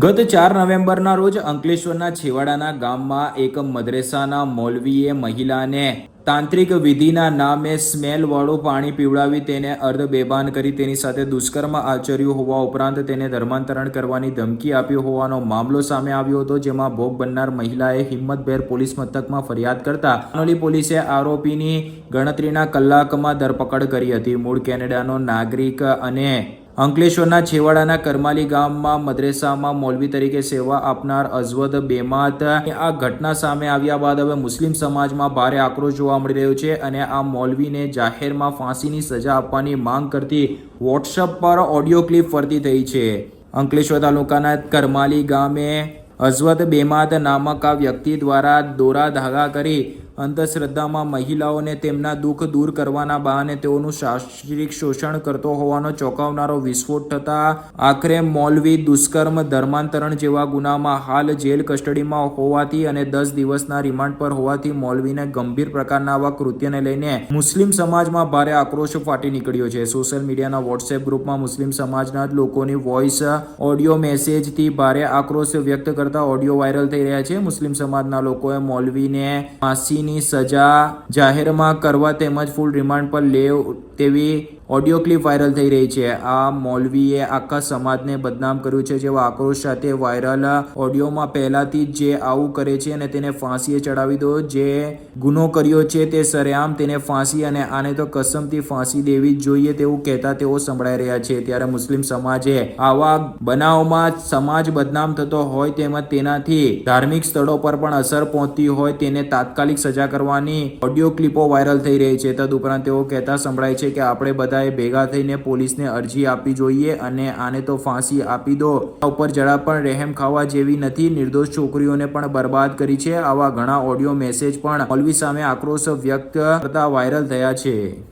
ગત ચાર નવેમ્બરના રોજ અંકલેશ્વરના છેવાડાના ગામમાં એક મદ્રેસાના મૌલવીએ મહિલાને તાંત્રિક વિધિના નામે સ્મેલવાળું પાણી પીવડાવી તેને અર્ધ બેભાન કરી તેની સાથે દુષ્કર્મ આચર્યું હોવા ઉપરાંત તેને ધર્માંતરણ કરવાની ધમકી આપી હોવાનો મામલો સામે આવ્યો હતો, જેમાં ભોગ બનનાર મહિલાએ હિંમતભેર પોલીસ મથકમાં ફરિયાદ કરતા અનોલી પોલીસે આરોપીની ગણતરીના કલાકમાં ધરપકડ કરી હતી. મૂળ કેનેડાનો નાગરિક અને અંકલેશ્વરના છેવાડાના કરમાલી ગામમાં મદ્રેસામાં મોલવી તરીકે સેવા આપનાર અઝવદ બેમાત. આ ઘટના સામે આવ્યા બાદ હવે મુસ્લિમ સમાજમાં ભારે આક્રોશ જોવા મળી રહ્યો છે અને આ મૌલવીને જાહેરમાં ફાંસીની સજા આપવાની માંગ કરતી વોટ્સઅપ પર ઓડિયો ક્લિપ ફરતી થઈ છે. અંકલેશ્વર તાલુકાના કરમાલી ગામે અઝવદ બેમાત નામક આ વ્યક્તિ દ્વારા દોરા ધાગા કરી અંધશ્રદ્ધામાં મહિલાઓને તેમના દુઃખ દૂર કરવાના બહાને તેઓનું શારીરિક શોષણ કરતો હોવાનો ચોંકાવનારો વિસ્ફોટ થતા આખરે મૌલવી દુષ્કર્મ ધર્માંતરણ જેવા ગુનામાં હાલ જેલ કસ્ટડીમાં હોવાથી અને દસ દિવસના રિમાન્ડ પર હોવાથી મૌલવીને ગંભીર પ્રકારના આવા કૃત્યને લઈને મુસ્લિમ સમાજમાં ભારે આક્રોશ ફાટી નીકળ્યો છે. સોશિયલ મીડિયાના વોટ્સએપ ગ્રુપમાં મુસ્લિમ સમાજના લોકોની વોઇસ, ઓડિયો મેસેજથી ભારે આક્રોશ વ્યક્ત કરતા ઓડિયો વાયરલ થઈ રહ્યા છે. મુસ્લિમ સમાજના લોકોએ મૌલવીને ફાંસીની સજા જાહેરમાં કરવા તેમજ ફૂલ રિમાન્ડ પર લેવ તેવી ઓડિયો ક્લિપ વાયરલ થઈ રહી છે. આ મૌલવીએ આખા સમાજને બદનામ કર્યું છે. જેવા આક્રોશ સાથે વાયરલ ઓડિયોમાં પહેલાથી જ જે આવું કરે છે અને તેને ફાંસીએ ચડાવી દો, જે ગુનો કર્યો છે તે સરેઆમ તેને ફાંસી અને આને તો કસમથી ફાંસી દેવી જોઈએ તેવું કહેતા તેઓ સંભળાઈ રહ્યા છે. ત્યારે મુસ્લિમ સમાજે આવા બનાવમાં સમાજ બદનામ થતો હોય તેમજ તેનાથી ધાર્મિક સ્થળો પર પણ અસર પહોંચતી હોય તેને તાત્કાલિક સજા કરવાની ઓડિયો ક્લિપો વાયરલ થઈ રહી છે. તદુપરાંત તેઓ કહેતા સંભળાય છે કે આપણે બધાએ ભેગા થઈને પોલીસને અરજી આપવી જોઈએ અને આને તો ફાંસી આપી દો. ઉપર જરા પણ રહેમ ખાવા જેવી નથી. નિર્દોષ છોકરીઓને પણ બરબાદ કરી છે. આવા ઘણા ઓડિયો મેસેજ પણ મૌલવી સામે આક્રોશ વ્યક્ત કરતા વાયરલ થયા છે.